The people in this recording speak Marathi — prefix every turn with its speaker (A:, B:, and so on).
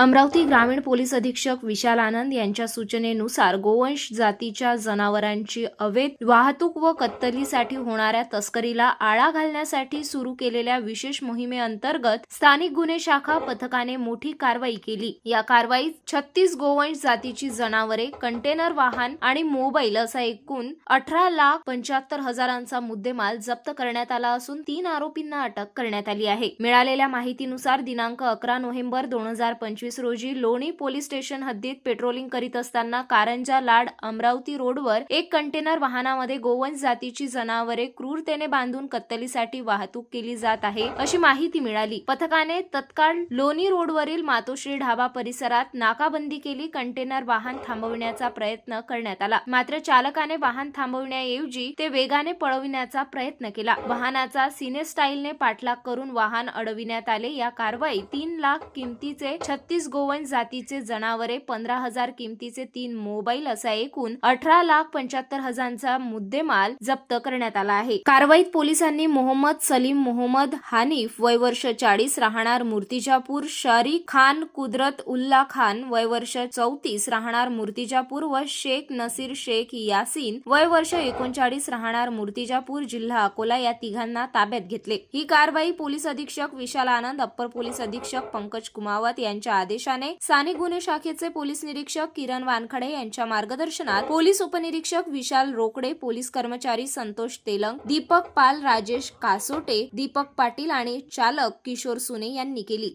A: अमरावती ग्रामीण पोलीस अधीक्षक विशाल आनंद यांच्या सूचनेनुसार गोवंश जातीच्या जनावरांची अवैध वाहतूक व कत्तलीसाठी होणाऱ्या तस्करीला आळा घालण्यासाठी सुरू केलेल्या विशेष मोहिमेअंतर्गत स्थानिक गुन्हे शाखा पथकाने मोठी कारवाई केली. या कारवाईत छत्तीस गोवंश जातीची जनावरे कंटेनर वाहन आणि मोबाईल असा एकूण अठरा लाख पंच्याहत्तर हजारांचा मुद्देमाल जप्त करण्यात आला असून तीन आरोपींना अटक करण्यात आली आहे. मिळालेल्या माहितीनुसार दिनांक अकरा नोव्हेंबर दोन हजार पंचवीस रोजी लोणी पोलीस स्टेशन हद्दीत पेट्रोलिंग करीत असताना कारंजा लाड अमरावती रोडवर एक कंटेनर वाहनामध्ये गोवंश जातीची जनावरे क्रूरतेने बांधून कत्तलीसाठी वाहतूक केली जात आहे अशी माहिती मिळाली. पथकाने तत्काळ लोणी रोडवरील मातोश्री ढाबा परिसरात नाकाबंदी केली. कंटेनर वाहन थांबविण्याचा प्रयत्न करण्यात आला. मात्र चालकाने वाहन थांबवण्याऐवजी ते वेगाने पळविण्याचा प्रयत्न केला. वाहनाचा सिने स्टाईलने पाठलाग करून वाहन अडविण्यात आले. या कारवाईत तीन लाख किमतीचे छत्तीस गोवंश जातीचे जनावरे पंधरा हजार किमतीचे तीन मोबाईल असा एकूण अठरा लाख पंच्याहत्तर हजारांचा मुद्देमाल जप्त करण्यात आला आहे. कारवाईत पोलिसांनी मोहम्मद सलीम मोहम्मद हानिफ वय वर्ष चाळीस राहणार मूर्तिजापूर शरी खान कुदरत उल्ला खान वय वर्ष चौतीस राहणार मूर्तिजापूर व शेख नसीर शेख यासीन वय वर्ष एकोणचाळीस राहणार मूर्तिजापूर जिल्हा अकोला या तिघांना ताब्यात घेतले. ही कारवाई पोलीस अधीक्षक विशाल आनंद अप्पर पोलीस अधीक्षक पंकज कुमावत यांच्या आदेशाने साने गुन्हे शाखेचे पोलीस निरीक्षक किरण वानखडे यांच्या मार्गदर्शनात पोलीस उपनिरीक्षक विशाल रोकडे पोलीस कर्मचारी संतोष तेलंग दीपक पाल राजेश कासोटे दीपक पाटील आणि चालक किशोर सुने यांनी केली.